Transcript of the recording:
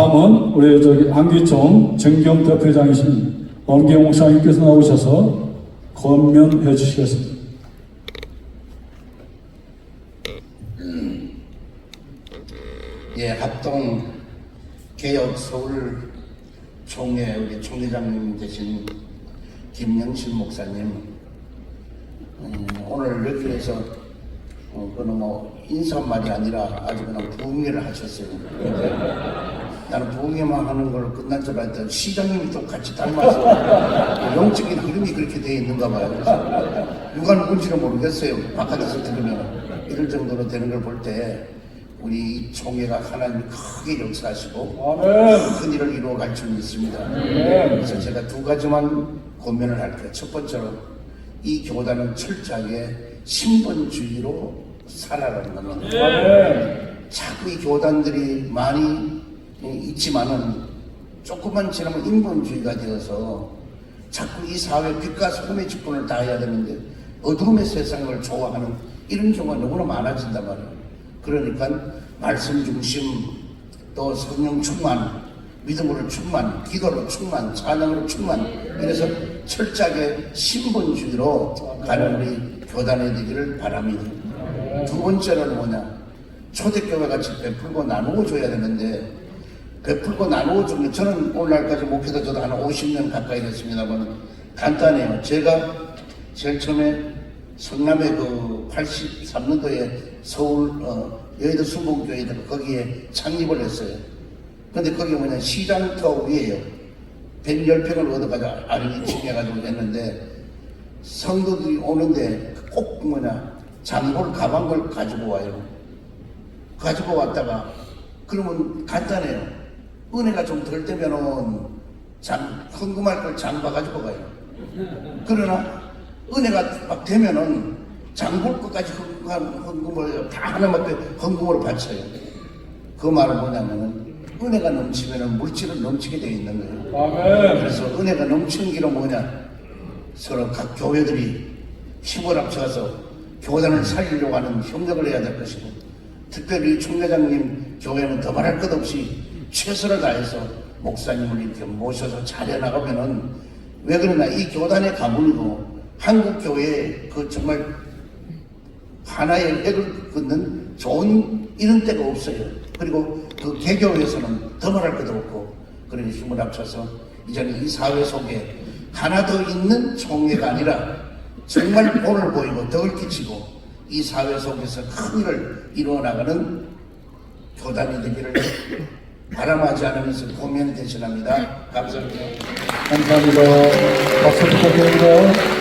다음은 우리 저기 안기총 정경 대표장이신 원경 목사님께서 나오셔서 건면해 주시겠습니다. 예, 합동 개혁 서울 총회 우리 총회장님 되신 김영신 목사님 음, 오늘 해서 어, 그는 뭐 인사말이 아니라 아주 그냥 부흥회를 하셨어요. 나는 부흥회만 하는 걸 끝난 줄 알았더니 시장님이 또 같이 닮아서 영적인 흐름이 그렇게 돼 있는가 봐요. 그래서 누가 누군지는 모르겠어요. 바깥에서 들으면 이럴 정도로 되는 걸 볼 때 우리 이 총회가 하나님이 크게 역사하시고 큰 일을 이루어 갈 줄 믿습니다. 그래서 제가 두 가지만 고민을 할게요. 첫 번째로 이 교단은 철저하게 신분주의로 살아가는 겁니다. 자꾸 이 교단들이 많이 있지만은 조금만 지나면 인본주의가 되어서 자꾸 이 사회 빛과 소금의 직분을 다해야 되는데 어둠의 세상을 좋아하는 이런 경우가 너무나 많아진단 말이에요. 그러니까 말씀 중심 또 성령 충만 믿음으로 충만 기도로 충만 찬양으로 충만 이래서 철저하게 신분주의로 가는 우리 교단이 되기를 바랍니다. 두 번째는 뭐냐 초대교회 같이 베풀고 나누어 줘야 되는데 베풀고 나누어 주면 저는 오늘날까지 목회도 저도 한 50년 가까이 됐습니다만 간단해요. 제가 제일 처음에 성남의 그 83년도에 서울 어, 여의도 순복교회 거기에 창립을 했어요. 근데 거기 뭐냐 시장터 위에요. 110평을 얻어가지고 아래 층 해가지고 했는데 성도들이 오는데 꼭 뭐냐 장볼 가방을 가지고 와요. 가지고 왔다가 그러면 간단해요. 은혜가 좀 덜 되면은 장 헌금할 걸 장봐 가지고 가요. 그러나 은혜가 막 되면은 장볼 것까지 헌금, 헌금을 다 하나밖에 헌금으로 바쳐요. 그 말은 뭐냐면은 은혜가 넘치면은 물질은 넘치게 되어 있는 거예요. 그래서 은혜가 넘치는 길은 뭐냐? 서로 각 교회들이 힘을 합쳐서 교단을 살리려고 하는 협력을 해야 될 것이고 특별히 총회장님 교회는 더 말할 것 없이 최선을 다해서 목사님을 이렇게 모셔서 잘해 나가면은 왜 그러나 이 교단의 가문이고 한국 교회에 그 정말 하나의 획을 긋는 좋은 이런 때가 없어요. 그리고 그 개교에서는 더 말할 것도 없고 그러니 힘을 합쳐서 이제는 이 사회 속에 하나 더 있는 총회가 아니라 정말 본을 보이고 덕을 끼치고 이 사회 속에서 큰 일을 이루어 나가는 교단이 되기를 바람하지 않으면서 고민을 대신합니다. 감사합니다. 감사합니다. 박수 부탁드립니다.